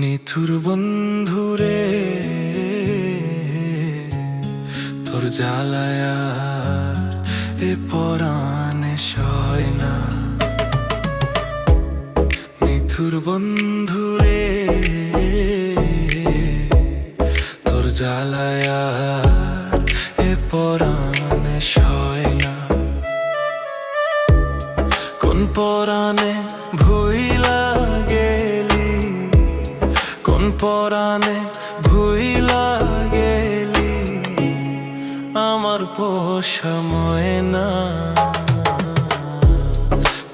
নিথুর বন্ধুরে তোর জ্বালায়ার এ পরাণে সয় না। নিথুর বন্ধুরে পরাণে ভুইলা গেলি কোন পরাণে ভুইলা গেলি আমার পোষময় না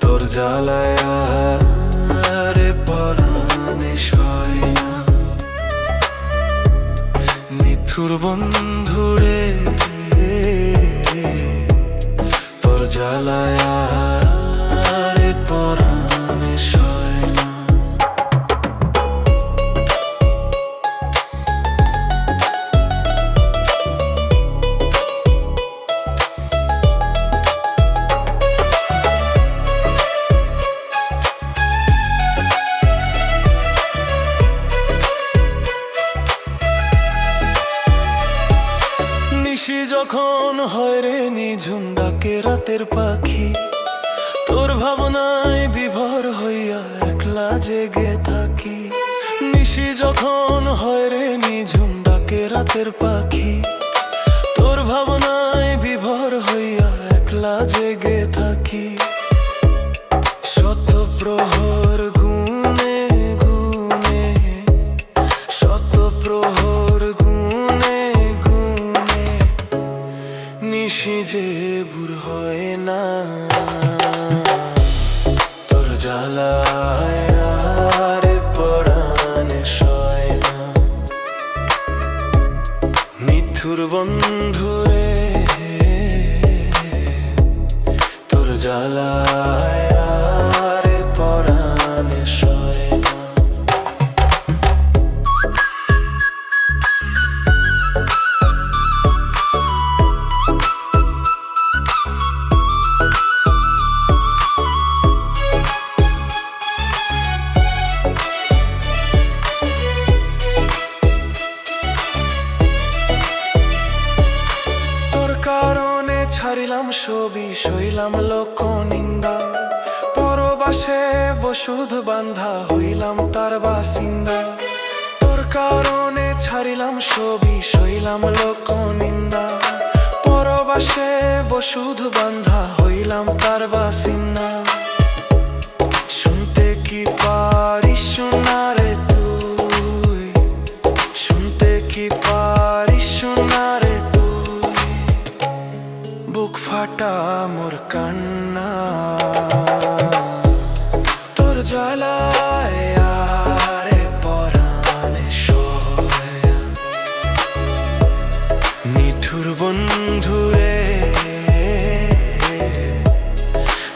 তোর জ্বালায় রে পরাণে সয় না। নিথুর বন্ধুরে, তোর জ্বালায় যখন হয় রে নিঝুম ডাকে রাতের পাখি? তোর ভাবনায় বিভোর হইয়া একলা জেগে থাকি। নিশি যখন হয় রে নিঝুম ডাকে রাতের পাখি? তোর ভাবনায় বিভোর হইয়া একলা জেগে থাকি। শত প্রহর নিশি যে ভুর হয় না। তোর জ্বালায় পরাণে সয় না। মিথুর বন্ধুরে তোর জ্বালায় কারণে ছাড়িলাম শৈলাম লোক নিন্দা পরবাসে বসুধ বান্ধা, হইলাম তার বাসিন্দা। তোর কারণে ছাড়িলাম ছবি শৈলাম লোক নিন্দা পরবাসে বসুধ বান্ধা, হইলাম তার বাসিন্দা। মোর কান্না। তোর জ্বালায় আরে পরাণে নিঠুর বন্ধুরে,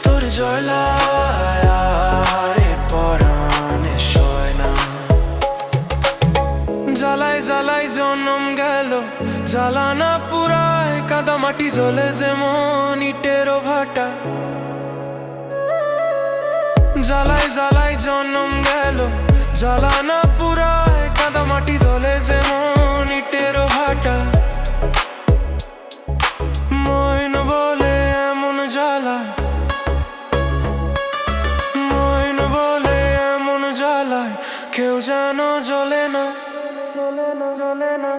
তোর জ্বালায় আরে পরাণে না জ্বালায় জ্বালায় জনম গেল, জ্বালানা পুরায় কাদা মাটি জ্বলে যেমন ইটের ভাটা। জ্বালায় জ্বালায় জনম গেল, জ্বালানা পুরায় কাদা মাটি জ্বলে যেমন ইটের ভাটা। মইন বলে এমন জ্বালা মইন বলে এমন জ্বালায় কেউ যেন জ্বলে না। জ্বলে না জ্বলে না।